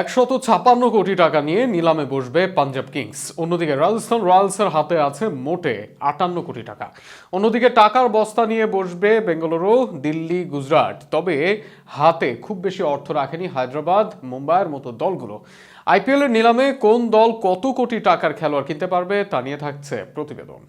একশত ছাপান্ন কোটি টাকা নিয়ে নিলামে বসবে পাঞ্জাব কিংস। অন্যদিকে রাজস্থান রয়্যালসের হাতে আছে মোটে আটান্ন কোটি টাকা। অন্যদিকে টাকার বস্তা নিয়ে বসবে বেঙ্গালুরু, দিল্লি, গুজরাট। তবে হাতে খুব বেশি অর্থ রাখেনি হায়দ্রাবাদ, মুম্বাইয়ের মতো দলগুলো। আইপিএলের নিলামে কোন দল কত কোটি টাকার খেলোয়াড় কিনতে পারবে তা নিয়ে থাকছে প্রতিবেদন।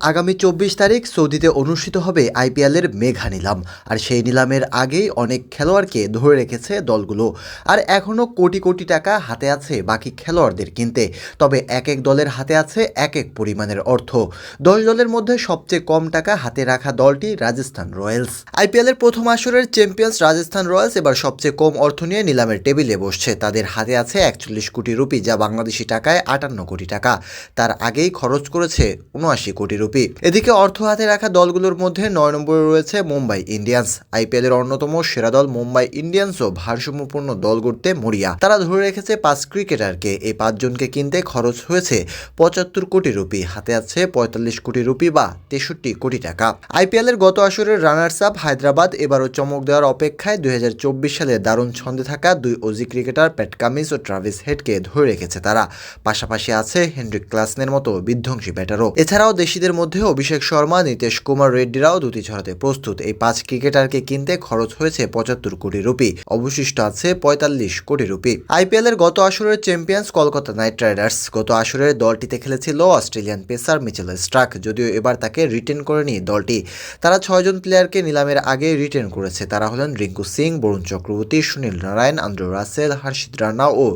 আগামী চব্বিশ তারিখ সৌদিতে অনুষ্ঠিত হবে আইপিএলের মেঘা নিলাম। আর সেই নিলামের আগেই অনেক খেলোয়াড়কে ধরে রেখেছে দলগুলো। আর এখনও কোটি কোটি টাকা হাতে আছে বাকি খেলোয়াড়দের কিনতে। তবে এক এক দলের হাতে আছে এক এক পরিমাণের অর্থ। দশ দলের মধ্যে সবচেয়ে কম টাকা হাতে রাখা দলটি রাজস্থান রয়্যালস। আইপিএলের প্রথম আসরের চ্যাম্পিয়ন্স রাজস্থান রয়্যালস এবার সবচেয়ে কম অর্থ নিয়ে নিলামের টেবিলে বসছে। তাদের হাতে আছে একচল্লিশ কোটি রুপি, যা বাংলাদেশি টাকায় আটান্ন কোটি টাকা। তার আগেই খরচ করেছে উনআশি কোটি রুপি। এদিকে অর্থ হাতে রাখা দলগুলোর মধ্যে নয় নম্বরে রয়েছে মুম্বাই ইন্ডিয়ান্স। আইপিএলের অন্যতম সেরা দল মুম্বাই ইন্ডিয়ান্সও ভারসাম্যপূর্ণ দল গড়তে মরিয়া। তারা ধরে রেখেছে পাঁচ ক্রিকেটারকে। এই পাঁচজনকে কিনতে খরচ হয়েছে পঁচাত্তর কোটি রুপি। হাতে আছে পঁয়তাল্লিশ কোটি রুপি বা তেষট্টি কোটি টাকা। আইপিএলের গত আসরের রানার্স আপ হায়দ্রাবাদ এবারও চমক দেওয়ার অপেক্ষায় দুই হাজার চব্বিশ সালে দারুণ ছন্দে থাকা দুই অজি ক্রিকেটার প্যাট কামিন্স ও ট্রাভিস হেডকে ধরে রেখেছে তারা। পাশাপাশি আছে হেনরিক ক্লাসনের মতো বিধ্বংসী ব্যাটারও। এছাড়াও দেশিদের মধ্যে অভিষেক শর্মা, নীতিশ কুমার রেড্ডিরাও দুটি ছড়াতে প্রস্তুত। এই পাঁচ ক্রিকেটারকে কিনতে খরচ হয়েছে পঁচাত্তর কোটি রুপি। অবশিষ্ট আছে পঁয়তাল্লিশ কোটি রুপি। আইপিএলের গত আসরের চ্যাম্পিয়ন্স কলকাতা নাইট রাইডার্স। গত আসরের দলটিতে খেলেছিল অস্ট্রেলিয়ান পেসার মিচেল স্ট্রাক। যদিও এবার তাকে রিটেন করেনি দলটি, তারা ছয়জন প্লেয়ারকে নিলামের আগে রিটেন করেছে। তারা হলেন রিঙ্কু সিং, বরুণ চক্রবর্তী, সুনীল নারায়ণ, আন্দ্রু রাসেল, হর্ষিত রানা ও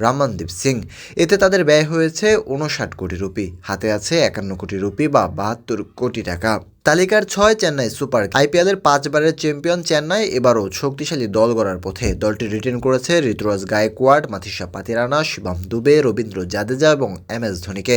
রামনদীপ সিং। এতে তাদের ব্যয় হয়েছে উনষাট কোটি রুপি। হাতে আছে একান্ন কোটি রুপি বা বাহাত্তর কোটি টাকা। তালিকার ছয় চেন্নাই সুপার আইপিএলের পাঁচবারের চ্যাম্পিয়ন চেন্নাই, এবারও শক্তিশালী দল গড়ার পথে। দলটি রিটেন করেছে ঋতুরাজ গায়কোয়াড মাথিসা পাতিরানা, শিবম দুবে, রবীন্দ্র জাদেজা এবং এম এস ধোনিকে।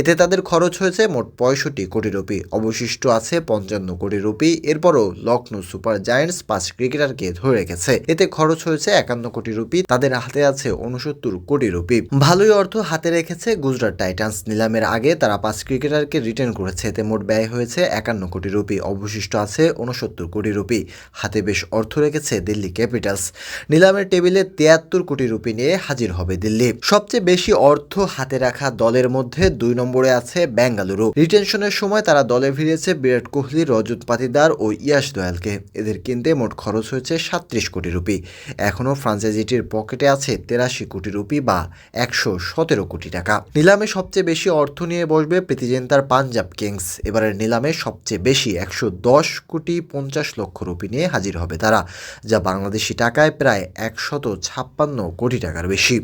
এতে তাদের খরচ হয়েছে মোট পঁয়ষট্টি কোটি রুপি। অবশিষ্ট আছে পঞ্চান্ন কোটি রুপি। এরপরও লখনৌ সুপার জায়ান্টস পাঁচ ক্রিকেটারকে ধরে রেখেছে। এতে খরচ হয়েছে একান্ন কোটি রুপি। তাদের হাতে আছে উনসত্তর কোটি রুপি। ভালোই অর্থ হাতে রেখেছে গুজরাট টাইটান্স। নিলামের আগে তারা পাঁচ ক্রিকেটারকে রিটেন করেছে। এতে মোট ব্যয় হয়েছে একান্ন কোটি রুপি, অবশিষ্ট আছে উনসত্তর কোটি রুপি। হাতে বেশ অর্থ রেখেছে দিল্লি ক্যাপিটালস। নিলামের টেবিলে তিয়াত্তর কোটি রুপি নিয়ে হাজির হবে দিল্লি। সবচেয়ে বেশি অর্থ হাতে রাখা দলের মধ্যে দুই নম্বরে আছে বেঙ্গালুরু। রিটেনশনের সময় তারা দলে ফিরেছে বিরাট কোহলি, রজত পাতিদার ও ইয়াশ দয়ালকে। এদের কিনতে মোট খরচ হয়েছে সাত্রিশ কোটি রুপি। এখনও ফ্রাঞ্চাইজিটির পকেটে আছে তেরাশি কোটি রুপি বা একশো সতেরো কোটি টাকা। নিলামে সবচেয়ে বেশি অর্থ নিয়ে বসবে প্রীতিজেন্তার পাঞ্জাব কিংস। এবারের নিলামে সবচেয়ে বেশি একশো দশ কোটি পঞ্চাশ লক্ষ রুপি নিয়ে হাজির হবে তারা, যা বাংলাদেশি টাকায় প্রায় একশত ছাপ্পান্ন কোটি টাকার বেশি।